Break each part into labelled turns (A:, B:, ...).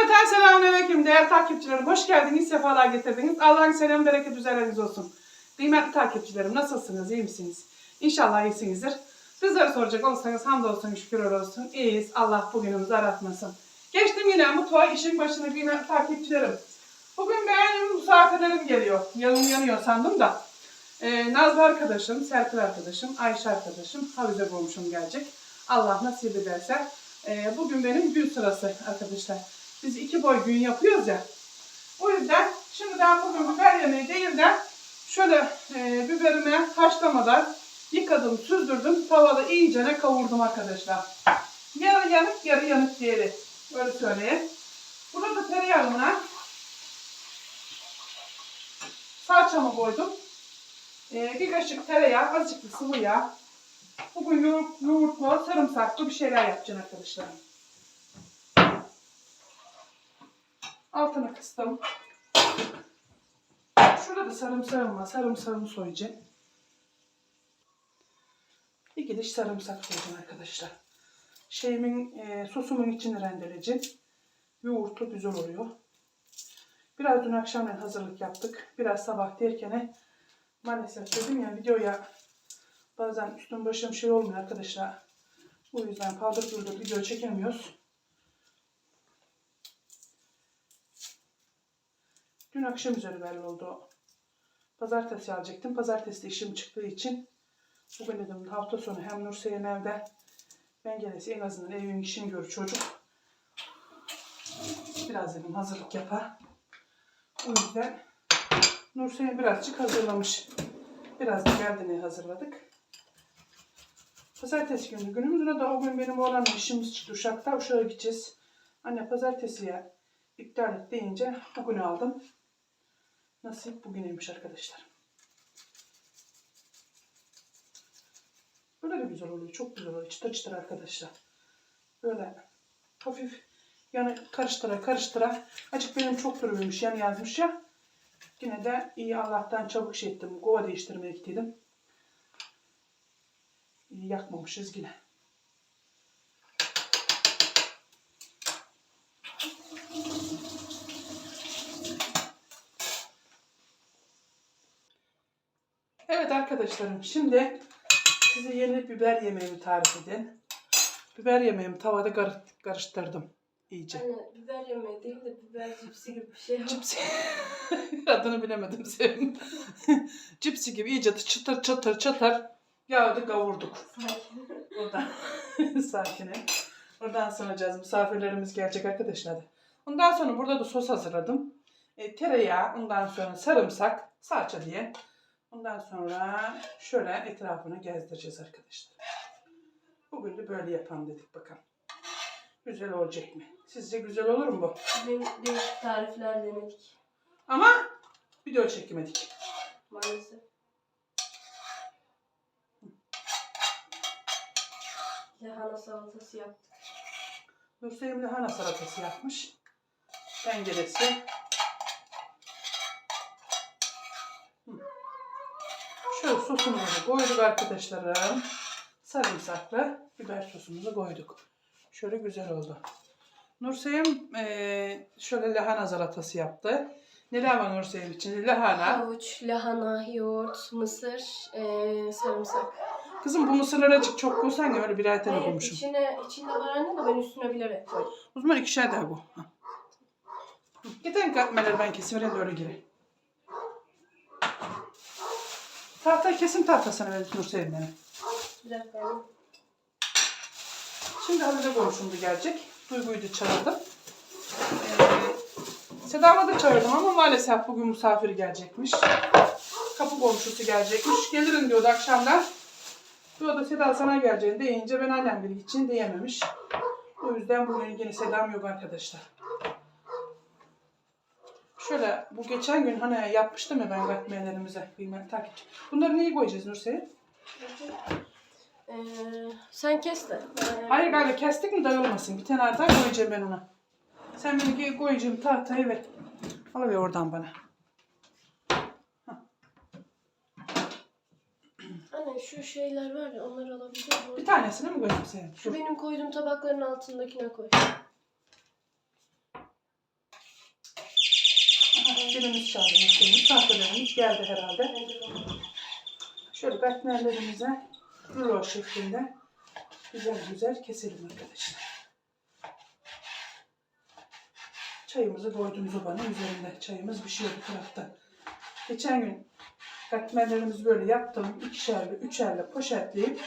A: Cümleten selamünaleyküm değerli takipçilerim. Hoş geldiniz, sefalar getirdiniz. Allah'ın selamı, bereket üzeriniz olsun. Kıymetli takipçilerim nasılsınız, iyi misiniz? İnşallah iyisinizdir. Bizlere soracak olursanız hamdolsun, şükürler olsun. İyiyiz, Allah bugünümüzü aratmasın. Geçtim yine mutfağa, işin başına kıymetli takipçilerim. Bugün beğendiğim misafirlerim geliyor. Yanım yanıyor sandım da. Ee, Nazlı arkadaşım, Serpil arkadaşım, Ayşe arkadaşım, Havize komşum gelecek. Allah nasip ederse. Ee, bugün benim gün sırası arkadaşlar. Biz iki boy gün yapıyoruz ya. O yüzden şimdiden bugün biber yemeği değil de şöyle e, biberimi haşlamadan yıkadım, süzdürdüm. Tavada iyicene kavurdum arkadaşlar. Yarı yanık, yarı yanık diyelim. Böyle söyleyeyim. Burada tereyağına salçamı koydum. Ee, bir kaşık tereyağı, azıcık da sıvı yağ. Bugün yoğurt, yoğurtlu, sarımsaklı bir şeyler yapacağım arkadaşlar. Altını kıstım. Şurada da sarımsağım var. Sarımsağımı soyacağım. İki diş sarımsak soyacağım arkadaşlar. Şeyimin, e, sosumun içini rendeleyeceğim. Yoğurtlu güzel oluyor. Biraz dün akşamdan hazırlık yaptık. Biraz sabah derken maalesef dedim ya videoya bazen üstüm başım şey olmuyor arkadaşlar. O yüzden paldır güldür video çekemiyoruz. Dün akşam üzeri belli oldu. Pazartesi alacaktım. Pazartesi de işim çıktığı için bugün dedim hafta sonu hem Nursel'in evde ben gelesi en azından evin işini gör çocuk. Biraz dedim hazırlık yapar. O yüzden Nursel'in birazcık hazırlamış. Biraz da geldiğini hazırladık. Pazartesi günü günümüzde de o gün benim oğlanla işimiz çıktı. Uşak'ta Uşak'a gideceğiz. Anne pazartesiye iptal et deyince bugün aldım. Nasip bugüneymiş arkadaşlar. Böyle de güzel oluyor. Çok güzel oluyor. Çıtır çıtır arkadaşlar. Böyle hafif yani karıştıra karıştıra. Açık benim çok durmuyormuş. Yani yazmış ya. Yine de iyi Allah'tan çabuk şey ettim. Kova değiştirmeye gittiydim. İyi yakmamışız yine. Evet arkadaşlarım şimdi size yeni biber yemeğimi tarif edin. Biber yemeğimi tavada kar- karıştırdım iyice.
B: Anne biber yemeği değil de biber cipsi gibi bir şey.
A: Cipsi. Adını bilemedim sevim. Cipsi gibi iyice çıtır çıtır çıtır yağda kavurduk.
B: Sakin.
A: Buradan sakine. Buradan sonracağız. Misafirlerimiz gelecek arkadaşlar. Ondan sonra burada da sos hazırladım. E, tereyağı, ondan sonra sarımsak, salça diye. Ondan sonra şöyle etrafını gezdireceğiz arkadaşlar. Bugün de böyle yapalım dedik bakalım. Güzel olacak mı? Sizce güzel olur mu bu?
B: Dün değişik tarifler denedik
A: Ama video çekemedik.
B: maalesef. Lahana salatası yaptık.
A: Nurseyim lahana salatası yapmış. Tenceresi. Hı. Şöyle sosumuzu koyduk arkadaşlarım. Sarımsaklı biber sosumuzu koyduk. Şöyle güzel oldu. Nurseyim eee, şöyle lahana salatası yaptı. Neler var Nurseyim için? Lahana.
B: Havuç, lahana, yoğurt, mısır, eee, sarımsak.
A: Kızım bu mısırları azıcık çok koysan ya öyle birer tane
B: Hayır,
A: koymuşum.
B: içine, içinde var anne de ben üstüne bilerek koydum.
A: O zaman ikişer daha bu. Ha. Hı, Getirin katmerleri ben kesivereyim de öyle gireyim. Tahtayı kesim tahtasını verin Nursevim beni.
B: Bir dakika anne.
A: Şimdi Halil'e komşumdu gelecek. Duygu'yu da çağırdım. Ee, Seda'mı da çağırdım ama maalesef bugün misafir gelecekmiş. Kapı komşusu gelecekmiş. Gelirim diyordu akşamdan. Diyordu Seda sana geleceğini deyince ben annem biri gideceğini diyememiş. O yüzden bugün yine Seda'm yok arkadaşlar. Şöyle bu geçen gün hani yapmıştım ya ben katmerlerimize kıymetli takipçi. Bunları neyi koyacağız Nursel'e?
B: Eee, sen kes de. Ben-
A: Hayır galiba kestik mi dağılmasın. Bir tane daha koyacağım ben ona. Sen beni koyacağım tahtaya ver. Alıver oradan bana.
B: Anne şu şeyler var ya onları alabilir miyim?
A: Bir tanesini mi koyayım senin?
B: Şu
A: Dur.
B: benim koyduğum tabakların altındakine koy.
A: Zilimiz çaldı. mesela. Misafirlerimiz geldi herhalde. Şöyle katmerlerimize rulo şeklinde güzel güzel keselim arkadaşlar. Çayımızı koydum zobanın üzerinde. Çayımız pişiyor bu tarafta. Geçen gün katmerlerimizi böyle yaptım. ikişerli, üçerli poşetleyip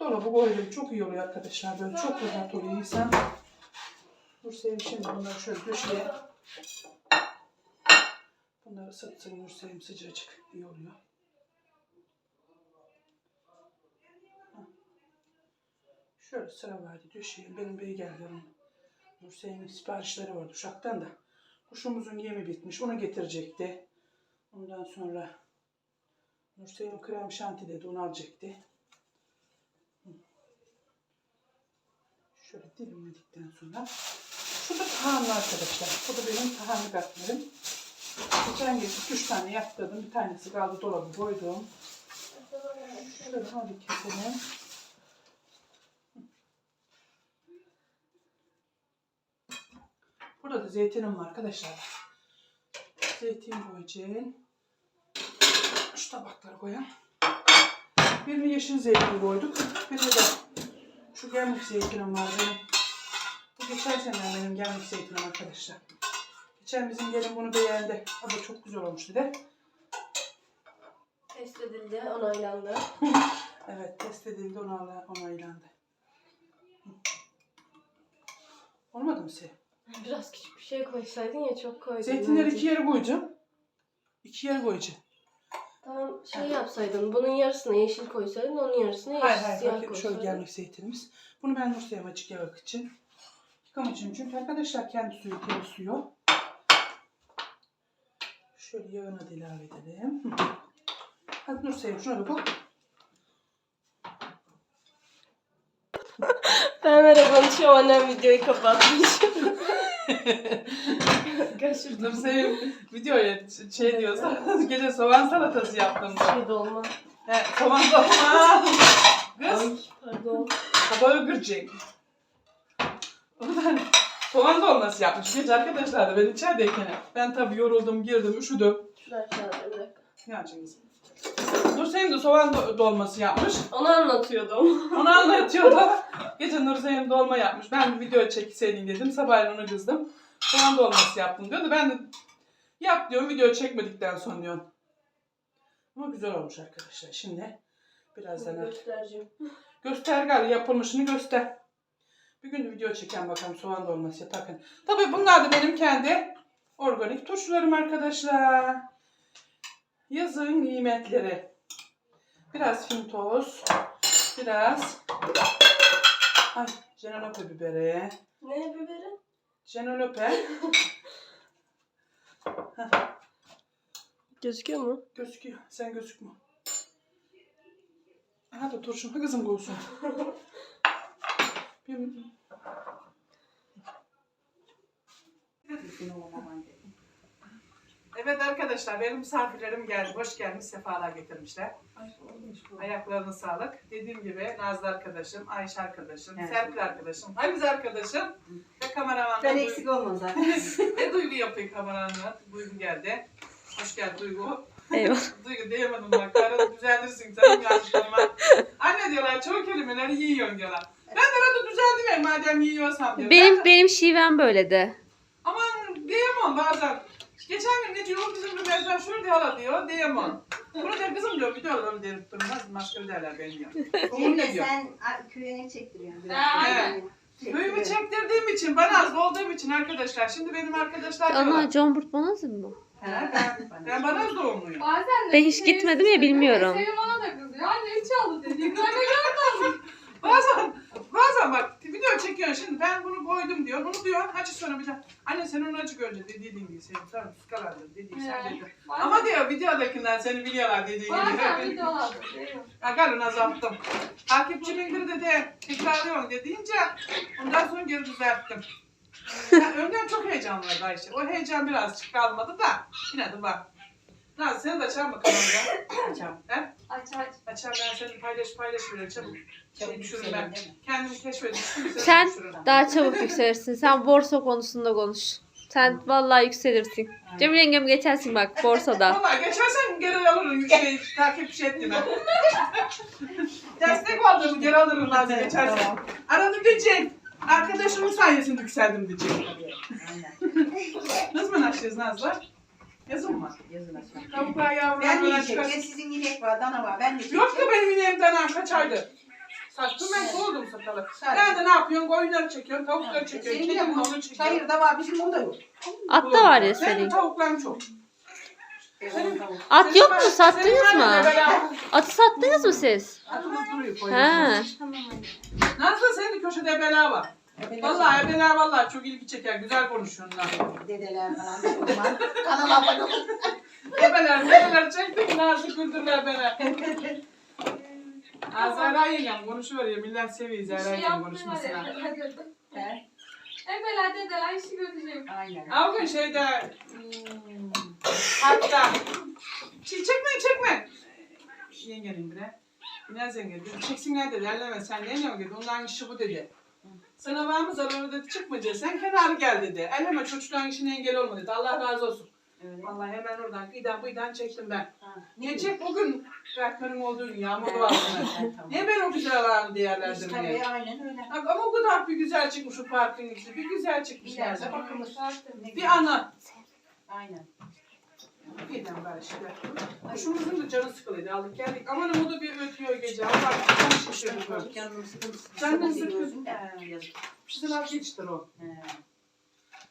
A: dolaba koydum. Çok iyi oluyor arkadaşlar. Böyle çok rahat oluyor insan. Nurseyim şimdi bunları şöyle döşeye. Bunları ısıtsın Nurseyim sıcacık. iyi oluyor. Şöyle sıra vardı döşeyim. Benim bey geldi onun. Nurseyim'in siparişleri vardı uşaktan da. Kuşumuzun yemi bitmiş. Onu getirecekti. Ondan sonra Nurseyim krem şanti dedi. Onu alacaktı. Şöyle dilimledikten sonra. Şu da tahanlı arkadaşlar. Bu da benim tahanlı katmerim. Geçen iki üç tane yaptırdım. Bir tanesi kaldı dolabı koydum. Şöyle hadi keselim. Burada da zeytinim var arkadaşlar. Zeytin koyacağım. Şu tabakları koyalım. Birini yeşil zeytin koyduk. Birini de şu gemlik zeytinim var benim. Bu geçen sene benim gemlik zeytinim arkadaşlar. Geçen bizim gelin bunu beğendi. O da çok güzel olmuş dedi.
B: Test edildi, onaylandı.
A: Evet test edildi ona onaylandı. Olmadı mı sen?
B: Biraz küçük bir şey koysaydın ya çok koydun.
A: Zeytinleri
B: bence.
A: iki yere koyacağım. İki yere koyacağım.
B: Tamam şey yapsaydın, bunun yarısına yeşil koysaydın, onun yarısına yeşil
A: Hayır hayır
B: siyah
A: şöyle
B: koysaydın.
A: gelmek zeytinimiz. Bunu ben Nursa'ya açık yağ için. Yıkam için çünkü arkadaşlar kendi suyu temiz suyu. Şöyle yağını da ilave edelim. Hadi Nursa'ya şuna da koy.
B: Ben böyle konuşuyorum, annem videoyu kapatmış. Kaçırdım.
A: Nursa'ya videoya şey diyorsa gece soğan salatası yaptım. da.
B: Şey dolma.
A: He, soğan dolma. Kız.
B: Ay, pardon.
A: Kabağı kıracak. Oradan soğan dolması yapmış. Geç arkadaşlar da ben içerideyken. Ben tabii yoruldum, girdim, üşüdüm.
B: Şurada aşağıda bir dakika.
A: Ne yapacaksınız? Nurseyim de soğan do- dolması yapmış.
B: Onu anlatıyordum.
A: Onu anlatıyordu. Gece Nurseyim dolma yapmış. Ben bir video çekseydin dedim. Sabahleyin onu kızdım. Soğan dolması yaptım diyordu. Ben de yap diyorum video çekmedikten sonra diyorum. Ama güzel olmuş arkadaşlar. Şimdi birazdan artık
B: Göstereceğim.
A: Göster gari yapılmışını göster. Bir gün video çeken bakalım soğan dolması yaparken. Tabii bunlar da benim kendi organik turşularım arkadaşlar. Yazın nimetleri. Biraz fintoz. Biraz ay jenolope biberi.
B: Ne biberi?
A: Jenolope.
B: Gözüküyor mu?
A: Gözüküyor. Sen gözükme. Aha da turşum. Ha kızım koysun. Bir... Evet arkadaşlar benim misafirlerim geldi. Hoş gelmiş. Sefalar getirmişler. Ayaklarına sağlık. Dediğim gibi Nazlı arkadaşım, Ayşe arkadaşım,
C: Evet.
A: Serpil arkadaşım, Hafize arkadaşım ve kameraman
C: Ben eksik olmam zaten.
A: ve Duygu yapıyor kameramanla. Duygu geldi. Hoş geldin Duygu.
B: Eyvah.
A: Duygu diyemedim bak. Arada düzeltirsin canım yanlışlarıma. Anne diyorlar çoğu kelimeleri yiyorsun diyorlar. Ben de arada düzeltiyorum madem yiyorsan diyor.
D: Benim
A: Ben-
D: benim şivem böyle de.
A: Aman diyemem bazen. Geçen gün ne diyor bizim bir mezar şöyle diyorlar diyor diyemem. Bunu da kızım diyor bir diyorlar onu deyip durmaz başka bir derler ben diyor. Onu ne diyor?
C: sen a, köyüne çektiriyorsun. biraz.
A: Ha,
C: Yani
A: Köyümü çektirdiğim için, bana az olduğum için arkadaşlar. Şimdi benim arkadaşlar
D: Ana
A: diyorlar.
D: John Burt Bonazı mı?
C: Ha,
A: Ben, ben bana doğumluyum.
E: Bazen de
D: Ben hiç gitmedim ya, bilmiyorum.
E: Sevim bana da kızıyor. Anne üç aldı dedi. Anne
A: Bazen, bazen bak video çekiyorsun şimdi ben bunu koydum diyor. Bunu diyor acı sonra bir. Anne sen onu acık önce dediğin gibi senin sen skalardır dediğin sen dedi. Ama diyor videodakinden seni biliyorlar dediğin
E: Bazen
A: gibi.
E: videolar.
A: Akalın azalttım. Takipçimindir dedi tekrarlıyorum dediğince ondan sonra geri düzelttim. Yani önden çok heyecan vardı Ayşe. O heyecan birazcık kalmadı da yine de var. Nazlı seni de açar mı kanalda?
C: Açam.
A: He?
E: Aç aç.
A: Açar ben seni paylaş paylaş veririm çabuk.
C: Çabuk
A: düşürürüm ben. Kendimi
D: Sen daha çabuk yükselirsin. Sen borsa konusunda konuş. Sen vallahi yükselirsin. Cemil yengem geçersin bak borsada.
A: Valla geçersen geri alırım şey, takipçi ettiğime. Destek aldığımı geri alırım Nazlı geçersen. Arada diyecek. Arkadaşımın sayesinde yükseldim diyecek. ne zaman açacağız Nazlı? Yazın mı?
C: Yazın açma.
A: Tavuklar yavrular
C: Ben de yiyecek. Ya sizin inek var, dana var. Ben de
A: Yok ki benim ineğim danam kaç aydır. Sattım ben koydum satalı. Nerede ne yapıyorsun? Koyunları çekiyorsun, tavukları çekiyorsun,
C: Senin de
A: kedim
C: bu
A: onu çekiyorsun.
C: çayırda var, bizim onda yok.
D: At da var ya
A: Senin
D: senin.
A: tavukların çok.
D: At yok mu?
A: Senin
D: Sattınız mı? Atı sattınız mı siz?
A: Atımız duruyor
D: Ha.
A: koyun. Nasıl senin de köşede bela var. Vallahi bela vallahi çok ilgi çeker. Güzel konuşuyorsun lan.
C: Dedeler falan olmaz. Kanala abone olun.
A: Ebeler, neler çektik nazlı güldürler beni. Ha yengem konuşuyor ya millet seviyor
E: şey
A: yengem
E: yapmıyorlar
A: konuşmasına.
C: He,
E: Evvela dedeler işi götürecek.
C: Aynen.
A: Ama bugün şeyde hmm, hatta şey çekme çekme. Yengenin bile. Biraz yenge dedi. Çeksinler dedi. Elleme sen ne diyorsun dedi. Onların işi bu dedi. Sana var mı zararı dedi. Çıkmayacak. Sen kenara gel dedi. Elleme çocukların işine engel olma dedi. Allah razı olsun. Vallahi hemen oradan giden buydan çektim ben.
C: Ha.
A: Niye çek bugün Berkman'ın olduğu gün yağmur var.
C: Tamam.
A: Niye ben o güzel alanı değerlendirmeye?
C: tabii aynen öyle.
A: Bak Ama o kadar bir güzel çıkmış o parkın içi. Bir güzel çıkmış.
C: İleride bakılır.
A: Bir ana.
C: Aynen.
A: Birden işte. Kuşumuzun da canı sıkılıydı. Aldık geldik. Aman o da bir ötüyor gece. Allah bir şişiyor böyle.
C: Canım sıkıntı.
A: Canım.
C: Ha, yazık.
A: Sizin vazgeçtir o.
C: He.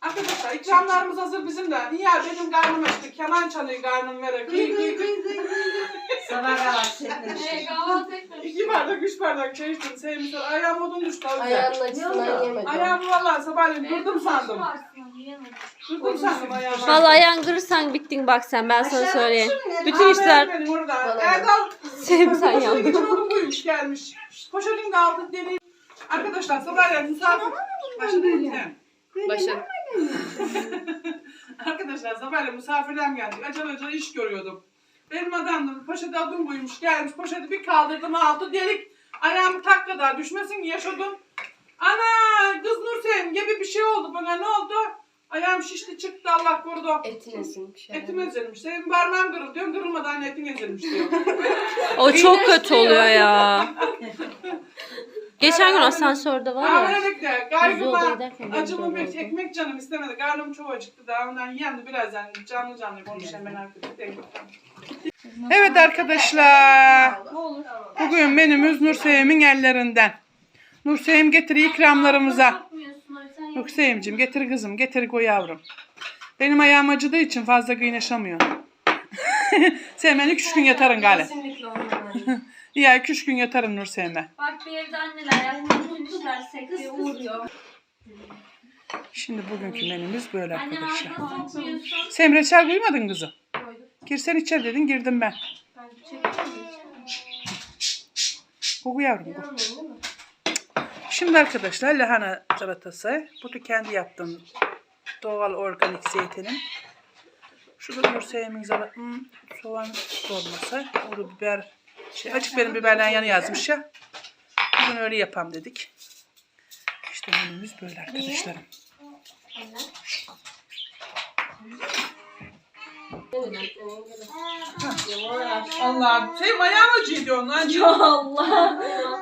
A: Arkadaşlar ikramlarımız hazır bizim de. Niye benim karnım açtı. Keman çalıyor karnım vere. Kıy kıy kıy.
C: Etme
E: Ee,
C: işte.
E: kahvaltı etmemiş.
A: İki bardak, üç bardak çay içtim. Sevmişler. Ayağım odun düştü.
B: Ayağının açısından yemedim.
A: Ayağımı vallahi sabahleyin durdum sandım. Durdum sandım ayağımı.
D: Vallahi ayağın kırırsan bittin bak sen ben sana söyleyeyim. Bütün işler
A: Erdal.
D: Sevim sen
A: Poşetin
D: yandın.
A: içine odun koymuş gelmiş. Poşetin de aldık deli. Arkadaşlar sabahleyin misafir. Başladı. He. Arkadaşlar sabahleyin misafirlerim geldi. Acele acele iş görüyordum. Benim adamım poşete odun koymuş gelmiş. Poşeti bir kaldırdım altı delik. Ayağım tak kadar düşmesin yaşadım. Ana kız Nursevim gibi bir şey oldu bana ne oldu? Ayağım şişti çıktı Allah korudu.
B: Etin esinmiş.
A: Etim ezilmiş. Senin parmağım kırıldı diyorum. Kırılmadan etin ezilmiş diyor.
D: O çok kötü oluyor ya. Geçen gün asansörde var ya.
A: öyle de
D: Biz yolda giderken oldu.
A: ekmek canım istemedi. Karnım çok acıktı daha ondan yendi birazdan canlı canlı konuşayım ben arkadaşlar. Evet arkadaşlar. Bugün menümüz Nursevim'in ellerinden. Nursevim getir ikramlarımıza. Nursevim'cim getir kızım getir koy yavrum. Benim ayağım acıdığı için fazla kıynaşamıyor. Sen beni üç gün yatarın gale.
B: Kesinlikle ondan.
A: Ya iki üç gün yatarım Nursevim'e.
E: Bak bir evde anneler yapmışlar sekteye uğruyor.
A: Şimdi bugünkü menümüz böyle
E: Annem
A: arkadaşlar.
E: ağzına sokmuyorsun.
A: Sen reçel duymadın kızım.
E: Koydum.
A: Girsen içeri dedin girdim ben.
E: Ben çekeyim.
A: Koku yavrum
B: mi?
A: Şimdi arkadaşlar lahana salatası. Bu da kendi yaptığım doğal organik zeytinim. Şu da Nursevim'in salat- hmm, soğan dolması. Da biber. Şey, açık benim biberden yanı yazmış ya. Bugün öyle yapam dedik. İşte menümüz böyle arkadaşlarım. Allah şey ayağım acıyor diyorsun lan.
B: Allah.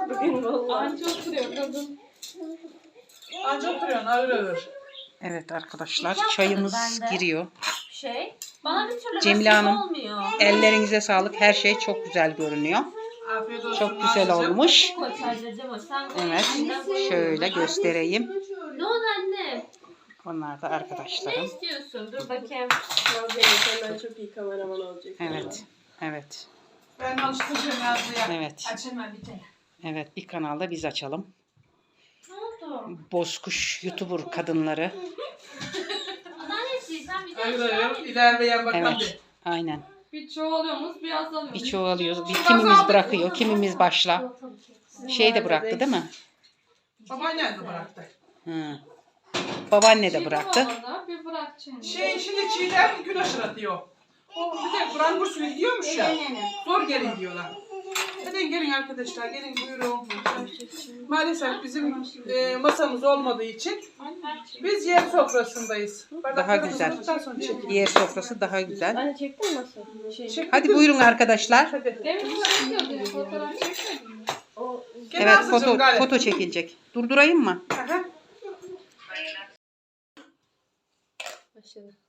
B: Bugün vallahi.
E: Anca oturuyor kadın.
A: Anca oturuyorsun ağır ağır.
F: Evet arkadaşlar çayımız giriyor.
E: Şey, bana bir türlü
F: Cemile
E: nasip
F: Hanım.
E: olmuyor.
F: Ellerinize sağlık. Her şey çok güzel görünüyor.
A: Afiyet olsun.
F: Çok güzel olmuş.
E: Koy sadece sen.
F: Evet. Şöyle göstereyim.
E: Ne oldu anne?
F: Onlar da
E: Ne
F: arkadaşlarım.
E: istiyorsun? Dur
B: Dur
E: bak.
B: bakayım. Nazlı senden çok iyi kameraman olacak.
F: Evet. Evet.
A: Ben alıştıracağım Nazlı'ya.
F: Evet.
A: Aç hemen bir tane.
F: Evet. Bir kanalda biz açalım.
E: Ne oldu?
F: Bozkuş YouTuber kadınları.
A: İlerleyen bakalım.
F: Evet. Aynen.
E: Bir çoğalıyoruz, bir azalıyoruz.
F: Bir çoğalıyoruz. Bir kimimiz bırakıyor. Kimimiz başla. Şey de bıraktı değil mi?
A: Babaannen de bıraktı.
F: Hı. Babaanne de bıraktı.
E: Bir bırak şimdi.
A: Şey şimdi çiğdem gün aşırı diyor. O bir de Kur'an kursuna gidiyormuş ya. Zor gelin diyorlar. Hadi gelin arkadaşlar gelin buyurun. Maalesef bizim e, masamız olmadığı için biz yer sofrasındayız. Bardaklarımızı
F: güzel. Yer sofrası daha güzel.
B: Anne çektin mi masayı? Şey,
F: Hadi buyurun arkadaşlar.
A: Hadi.
E: Demin çekiyordun fotoğraf çekmedin mi?
B: o
A: Gel
F: Evet
A: Aslı'cığım,
F: foto foto çekilecek. Durdurayım mı?
A: Aha.
B: başladı.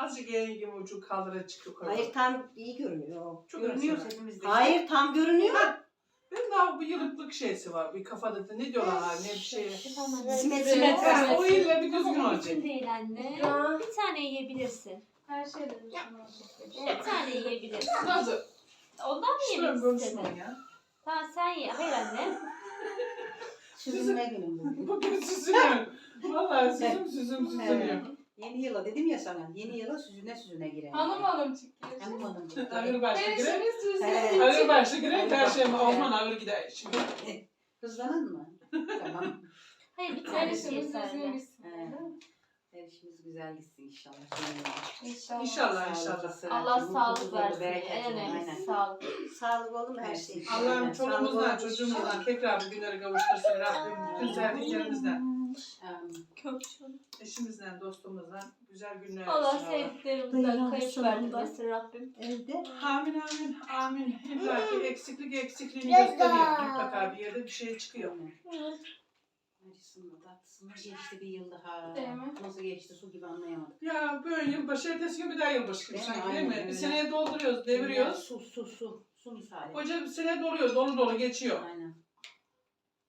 A: Azıcık yengem ucu kaldıra çıkıyor.
C: Hayır tam iyi görünüyor.
A: Çok
C: görünüyor.
A: Hepimizde.
C: Hayır tam görünüyor.
A: Benim daha bir yılıklık şeysi var. Bir kafada da ne diyorlar ha, ne bir şey.
C: Simetri.
A: Ha, o ille bir düzgün olacak.
G: için değil anne. Bir tane yiyebilirsin.
E: Her şeyden düşünüyorum.
G: Bir tane yiyebilirsin.
A: Nasıl?
G: Ondan mı
A: Şöyle
G: yemek istedin?
A: ya.
G: Tamam sen ye. Hayır anne.
C: Süzülme günüm bugün.
A: Bugün süzülüyorum. Vallahi süzüm süzüm süzülüyor.
C: Yeni yıla dedim ya sana. Yeni yıla süzüne süzüne girelim.
E: Hanım hanım çıkıyor.
C: Hanım hanım.
A: Ağır başlı
E: Ben
A: girer.
E: işimiz düzgün.
C: Evet.
A: Ağır başlı girer. Her şey Osman ağır gider. Şimdi.
C: Hızlanın mı? tamam.
G: Hayır bir
E: Her
G: tane ye
E: işimiz düzgün
G: sen de.
E: gitsin. değil mi?
C: Her işimiz güzel gitsin inşallah.
E: İnşallah.
A: İnşallah inşallah.
G: Allah sağlık versin. En önemlisi sağlık.
C: Sağlık olun her şey.
A: Allah'ım
C: Aynen.
A: çoluğumuzdan,
C: Sağlık olun.
A: çocuğumuzdan tekrar bu günleri kavuştursun Rabbim. Bütün sevdiklerimizden,
C: Amin.
A: eşimizden, dostumuzdan güzel günler
G: Allah sevdiklerimizden kayıp verdirmesin Rabbim.
C: Evde.
A: Amin amin amin. İlla ki eksiklik eksikliğini gösteriyor. Mutlaka bir yerde bir şey çıkıyor.
C: Tatlısını geçti bir yıl daha.
E: Değil mi?
C: Nasıl geçti su gibi anlayamadık.
A: Ya böyle yılbaşı ertesi gün bir daha yılbaşı gibi
C: Değil mi?
A: sanki değil mi?
C: Aynen
A: Bir seneye dolduruyoruz, deviriyoruz.
C: Su su su. Su misali.
A: Koca bir sene doluyor, dolu dolu geçiyor.
C: Aynen.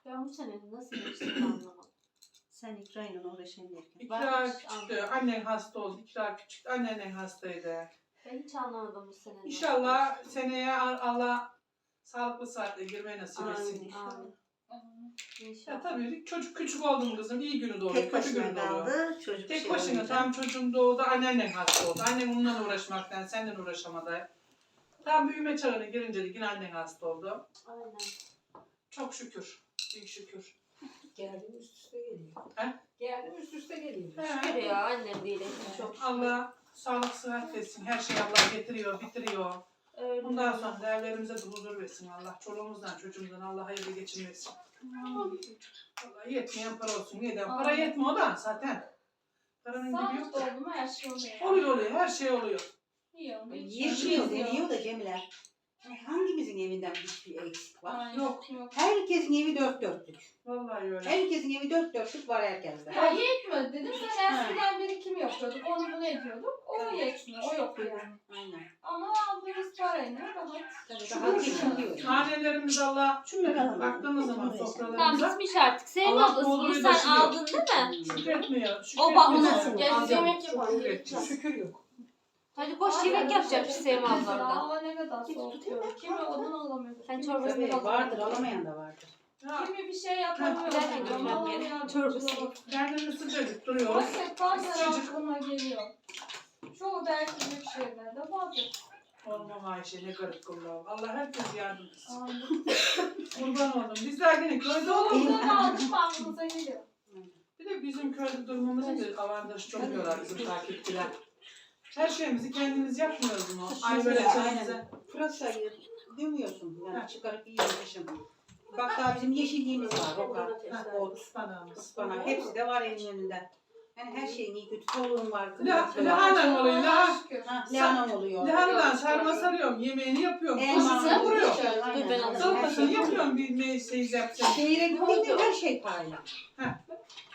G: Ben bu sene nasıl geçtiğini anlamadım.
C: Sen ikrayla uğraşabilirken.
A: İkra
G: hiç
A: küçüktü, annen hasta oldu. İkra küçüktü, annennen hastaydı.
G: Ben hiç anlamadım bu sene.
A: İnşallah seneye Allah sağlıklı saatte girmeyi nasip etsin.
C: Amin.
G: Amin.
A: Ya
G: İnşallah.
A: tabii çocuk küçük oldum kızım. iyi günü doğuyor,
C: Tek
A: kötü
C: başına
A: günü doğuyor.
C: kaldı. Çocuk
A: Tek
C: şey
A: başına
C: olunca.
A: tam çocuğum doğdu, anneannen hasta oldu. Annem onunla uğraşmaktan, senden uğraşamadı. Tam büyüme çağına girince de yine annen hasta oldu.
G: Aynen.
A: Çok şükür, büyük şükür.
C: Geldim üst üste geliyor.
A: He?
C: Geldim üst üste geliyor.
G: Şükür ya annem değil. Çok şükür.
A: Allah sağlık sıhhat versin. Her şeyi Allah getiriyor, bitiriyor.
G: Öyle.
A: Bundan sonra değerlerimize de huzur versin Allah. Çoluğumuzdan, çocuğumuzdan Allah hayırlı geçim versin. Allah yetmeyen para olsun. Neden? Para
E: Amin.
A: yetmiyor da zaten. Paranın gibi
E: Sağlık
A: yok.
E: oldu mu her şey oluyor.
A: Oluyor oluyor, her şey oluyor.
E: Yiyor mu?
C: Yetmiyor deniyor da Hangimizin evinden hiçbir eksik var?
E: Aynen.
A: Yok.
E: Yok.
C: Herkesin evi dört dörtlük.
A: Vallahi öyle.
C: Herkesin evi dört dörtlük var herkeste.
E: Ya yetmedi dedim. Sen eskiden birikim yapıyorduk. Onu bunu ediyorduk. O yetmiyor. O yok yani.
C: Aynen.
E: Ama aldığımız parayla rahat.
C: Tabii daha geçiniyor.
A: Hanelerimiz Allah
C: Şunu bakalım.
A: baktığımız zaman
G: Tamam
A: sofralarımıza
G: bitmiş artık. Sevim
A: Allah
G: ablası bunu sen aldın değil mi?
A: şükretmiyor.
G: O bak-
A: şükretmiyor.
G: Gel
A: Alacağım.
B: yemek yapalım.
C: Şükür yok.
G: Hadi koş yemek yapacakmış Sevim abla
E: hava ne kadar soğutuyor. Kimi odun alamıyor.
G: Sen çorbasını
C: Tabii vardır alamayan da vardır.
A: Ya,
E: Kimi bir şey yapamıyor.
G: Ben de görmem
E: Allah
G: gerek.
E: yardımcı
G: Çorbası.
A: sıcacık
E: O
A: duruyoruz.
E: hep bazen
A: Sıcacık.
E: aklıma geliyor. Çoğu belki büyük şeylerde vardır.
A: Olmam Ayşe ne garip kullarım. Allah herkes yardım etsin.
E: Aynen.
A: Kurban oldum. Bizler yine köyde olduk.
E: Oradan aldım aklımıza geliyor.
A: Bir de bizim köyde durmamızın bir avantajı çok diyorlar bizim takipçiler. Her şeyimizi kendimiz yapmıyoruz mu? Ay böyle
C: Aynen. Pırasayı demiyorsun. Yani çıkarıp yiyormuşum. Bak daha bizim yeşilliğimiz var. Roka, ot,
A: ıspanağımız.
C: ıspanak hepsi de var evin önünde. Yani her şeyin iyi kötü. Tavuğum var.
A: La,
C: kırmızı var.
A: lahanam oluyor. La,
E: Şükür.
C: Ha, lahanam oluyor.
A: lahandan sarma sarıyorum. Yemeğini yapıyorum.
C: Elma.
G: Dur ben alayım.
A: Salatasını yapıyorum bir mesleği yapacağım.
C: Şehire gittiğinde her şey pahalı.
A: Ha.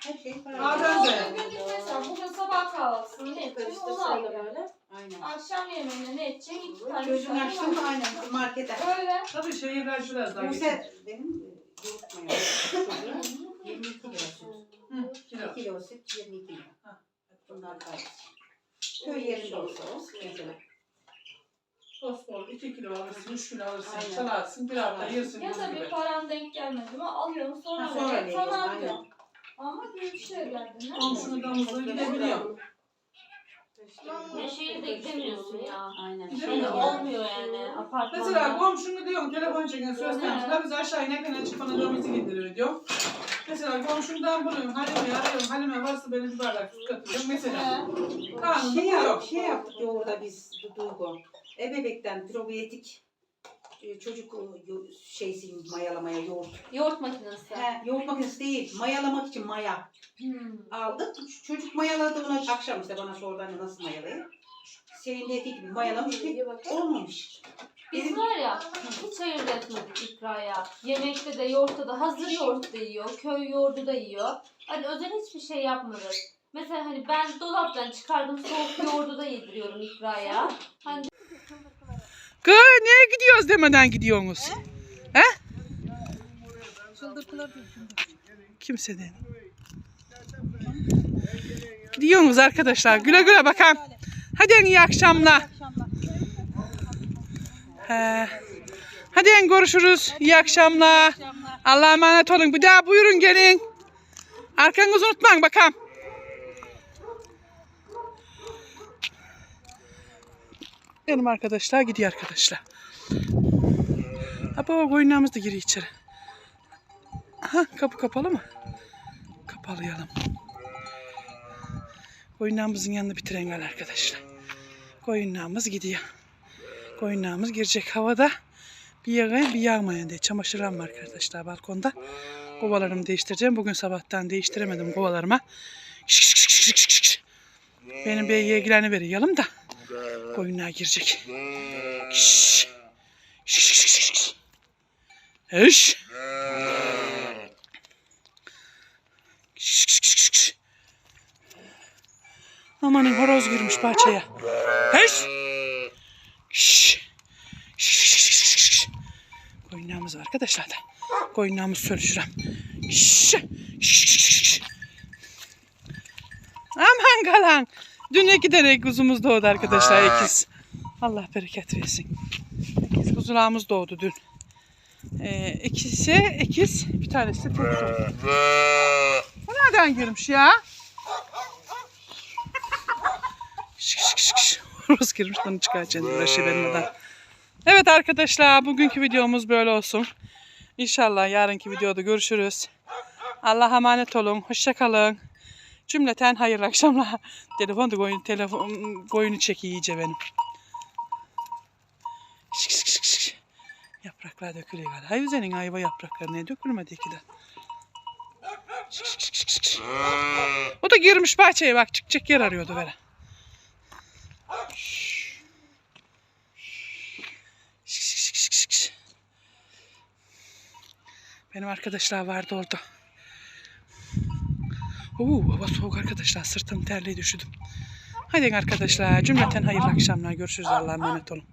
A: Ben de.
E: Bugün mesela bugün sabah kahvaltısını ne edeceğim onu alıyorum.
B: böyle.
C: Aynen.
E: Akşam yemeğine ne edeceğim iki tane. Tane
C: açtım
E: var.
C: aynen markete.
E: Öyle.
A: Tabii şehirler biraz daha
C: sefer benim yoğurtma çocuğum 22 lira süt.
A: Hı, kilo.
C: 1 kilo süt 22 lira.
A: Ha.
C: Bunlar kardeş. Köy yerinde olsa olsun mesela.
A: Fosfor 2 kilo alırsın, 3 kilo alırsın,
C: Aynen.
A: salarsın, bir hafta yersin
E: Ya da bir param denk gelmedi mi alıyorum sonra
C: Ha, sonra
E: sonra
C: aynen.
E: atıyorum. Ama büyük şeylerde ne?
A: Komşunu damızlığı gidebiliyor.
G: Ne şehirde gidemiyorsun ya.
C: Aynen.
A: Gidemiyor.
G: Şöyle olmuyor yani apartmanda.
A: Mesela komşunu diyorum telefon çeken söz temizler biz aşağı inerken açık bana dövmesi getiriyor diyor. Mesela komşumdan buluyorum Halime'yi arıyorum Halime varsa benim bir bardak süt katıyor mesela. Kanunu
C: Şey,
A: bu
C: yap,
A: yok.
C: şey yaptık yoğurda biz du- Duygu. Ebebekten probiyotik çocuk e, yo- şeysi mayalamaya yoğurt.
G: Yoğurt makinesi.
C: He, yoğurt makinesi değil. Mayalamak için maya.
G: Hmm.
C: Aldık. Çocuk mayaladı onu akşam işte bana sordu anne nasıl mayalayayım. Senin dediği gibi mayalamış pek olmamış.
G: Biz var ya hiç ayırt etmedik ikraya. Yemekte de yoğurtta da hazır yoğurt da yiyor. Köy yoğurdu da yiyor. Hani özel hiçbir şey yapmadık. Mesela hani ben dolaptan çıkardım soğuk yoğurdu da yediriyorum ikraya. Hani
A: Kız nereye gidiyoruz demeden gidiyorsunuz? He? Kimse değil. Gidiyorsunuz arkadaşlar. Güle güle bakalım. Hadi iyi akşamlar. He. Hadi görüşürüz. İyi akşamlar. Allah'a emanet olun. Bir daha buyurun gelin. Arkanızı unutmayın bakalım. Benim arkadaşlar gidiyor arkadaşlar. Baba koyunlarımız da giriyor içeri. Aha kapı kapalı mı? Kapalıyalım. Koyunlarımızın yanını bitiren gel arkadaşlar. Koyunlarımız gidiyor. Koyunlarımız girecek havada. Bir yağın bir yağmayan diye çamaşırlarım var arkadaşlar balkonda. Kovalarımı değiştireceğim. Bugün sabahtan değiştiremedim kovalarıma. Şık şık şık şık şık. Benim bey ilgilerini veriyorum da. Koyunlar girecek. Şşş. Şşş şşş şşş. Amanın horoz girmiş bahçeye. Eş. Şşş. Şşş şşş şşş şşş. Koyunlarımız arkadaşlar da. Koyunlarımız şşş. Aman kalan. Dün iki tane kuzumuz doğdu arkadaşlar ikiz. Allah bereket versin. İkiz kuzularımız doğdu dün. Ee, ikisi ikiz, bir tanesi tek doğdu. Bu nereden girmiş ya? Şık şık şık şık. Horoz girmiş uğraşıyor benimle. Evet arkadaşlar bugünkü videomuz böyle olsun. İnşallah yarınki videoda görüşürüz. Allah'a emanet olun. Hoşça kalın. Cümleten hayırlı akşamlar. Telefon da koyun, telefon koyunu çekiyor iyice benim. Şık şık şık şık. Yapraklar dökülüyor galiba. Hay senin ayva yaprakları ne dökülmedi ki de. Şık şık şık şık. O da girmiş bahçeye bak çıkacak yer arıyordu böyle. Benim arkadaşlar vardı orada. Oo, hava soğuk arkadaşlar. Sırtım terliği düşürdüm. Hadi arkadaşlar cümleten hayırlı akşamlar. Görüşürüz. Allah'a emanet olun.